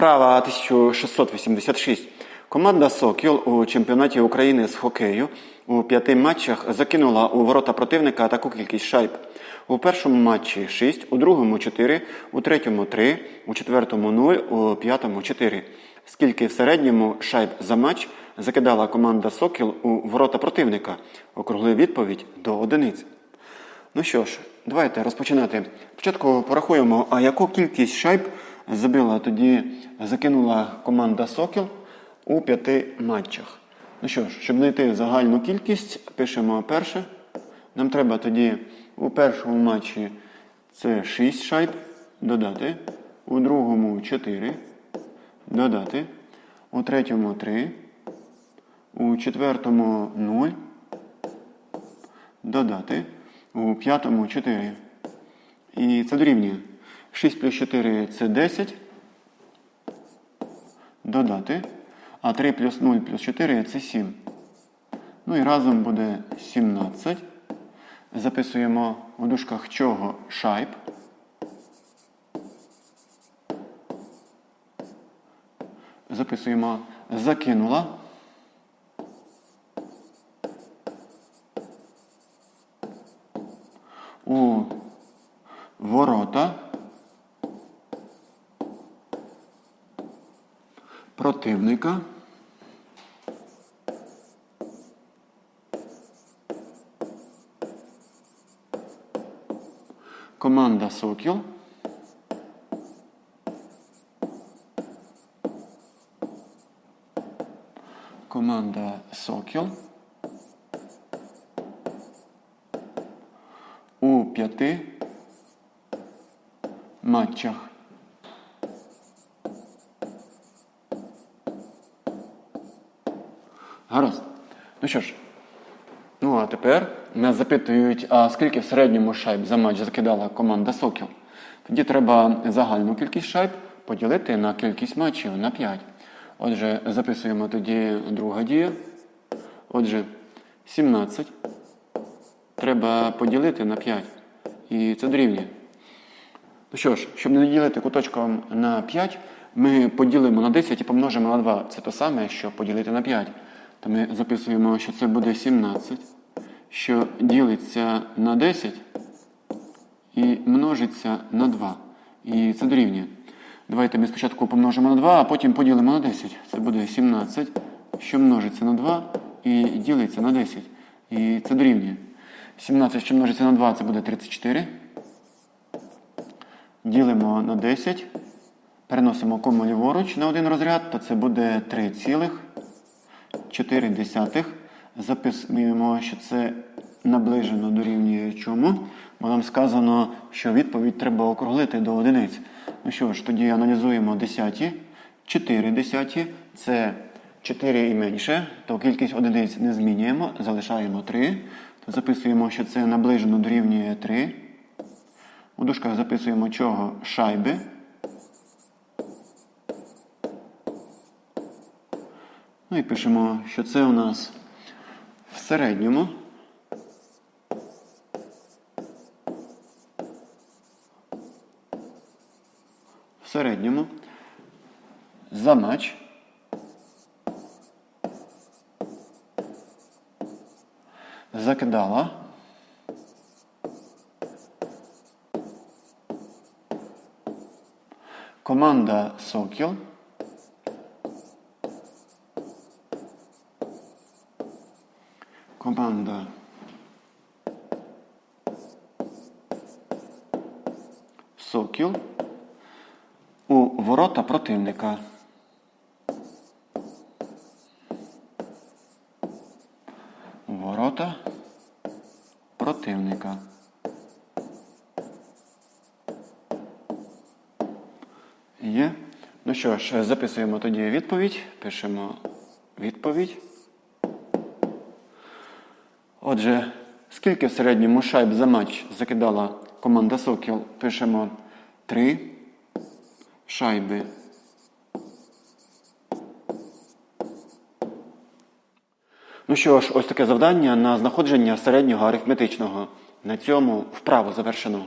Вправа 1686. Команда Сокіл у чемпіонаті України з хокею у п'яти матчах закинула у ворота противника таку кількість шайб. У першому матчі 6, у другому 4, у третьому 3, у четвертому 0, у п'ятому 4. Скільки в середньому шайб за матч закидала команда Сокіл у ворота противника? Округли відповідь до одиниць. Ну що ж, давайте розпочинати. Спочатку порахуємо, а яку кількість шайб забила тоді, закинула команда Сокіл у п'яти матчах. Ну що ж, щоб знайти загальну кількість, пишемо перше. Нам треба тоді у першому матчі це 6 шайб додати, у другому 4 додати, у третьому 3, у четвертому 0 додати у п'ятому 4. І це дорівнює. 6 плюс 4 це 10. Додати. А 3 плюс 0 плюс 4 це 7. Ну і разом буде 17. Записуємо у дужках чого шайб. Записуємо закинула. у ворота противника команда Сокіл команда Сокіл у п'яти матчах. Гаразд. Ну що ж, ну а тепер нас запитують, а скільки в середньому шайб за матч закидала команда Сокіл. Тоді треба загальну кількість шайб поділити на кількість матчів на 5. Отже, записуємо тоді друга дія. Отже, 17 треба поділити на 5. І це дорівнює. Ну що ж, щоб не ділити куточком на 5, ми поділимо на 10 і помножимо на 2. Це те саме, що поділити на 5. То ми записуємо, що це буде 17, що ділиться на 10 і множиться на 2. І це дорівнює. Давайте ми спочатку помножимо на 2, а потім поділимо на 10. Це буде 17, що множиться на 2 і ділиться на 10. І це дорівнює. 17, що множиться на 2, це буде 34. Ділимо на 10. Переносимо кому ліворуч на один розряд, то це буде 3,4. Записуємо, що це наближено дорівнює чому. Бо нам сказано, що відповідь треба округлити до одиниць. Ну що ж, тоді аналізуємо десяті. 4 десяті це 4 і менше, то кількість одиниць не змінюємо, залишаємо 3. То записуємо, що це наближено дорівнює 3. У дужках записуємо чого шайби. Ну і пишемо, що це у нас в середньому. В середньому за матч. Закидала. Команда Сокіл команда Сокіл у ворота противника. Ворота противника. Є. Ну що ж, записуємо тоді відповідь. Пишемо відповідь. Отже, скільки в середньому шайб за матч закидала команда Сокіл? Пишемо 3 шайби. Ну що ж, ось таке завдання на знаходження середнього арифметичного. На цьому вправо завершено.